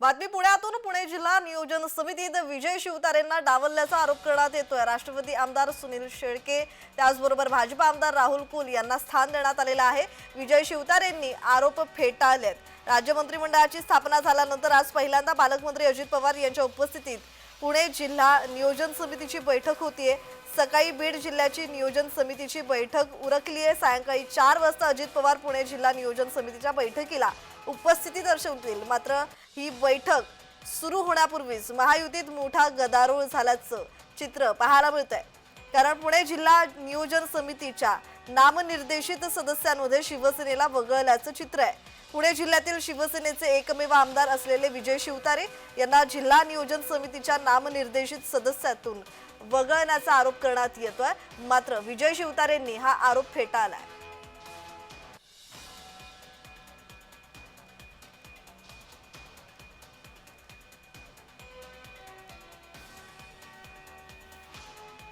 बातमी पुण्यातून. पुणे जिल्हा नियोजन समितीत विजय शिवतारेंना डावलल्याचा आरोप करण्यात येतोय. राष्ट्रवादी आमदार सुनील शेळके त्याचबरोबर भाजपा आमदार राहुल कुल यांना स्थान देण्यात आलेलं आहे. विजय शिवतारेंनी आरोप फेटाळलेत. राज्य मंत्रिमंडळाची स्थापना झाल्यानंतर आज पहिल्यांदा पालकमंत्री अजित पवार यांच्या उपस्थितीत पुणे जिल्हा नियोजन समितीची बैठक होतीये. सकाळी बीड जिल्ह्याची नियोजन समितीची बैठक उरकली आहे. सायंकाळी चार वाजता अजित पवार पुणे जिल्हा नियोजन समितीच्या बैठकीला उपस्थिती दर्शवतील मात्र ही बैठक सुरू होण्यापूर्वीच महायुतीत मोठा गदारोळ झाल्याचं चित्र पाहायला मिळत आहे कारण पुणे जिल्हा नियोजन समितीच्या नामनिर्देशित सदस्यांमध्ये शिवसेनेला वगळल्याचं चित्र आहे. पुणे जिल्ह्यातील शिवसेनेचे एकमेव आमदार असलेले विजय शिवतारे यांना जिल्हा नियोजन समितीच्या नामनिर्देशित सदस्यातून वगळण्याचा आरोप करण्यात येतोय. मात्र विजय शिवतारेंनी हा आरोप फेटाळलाय.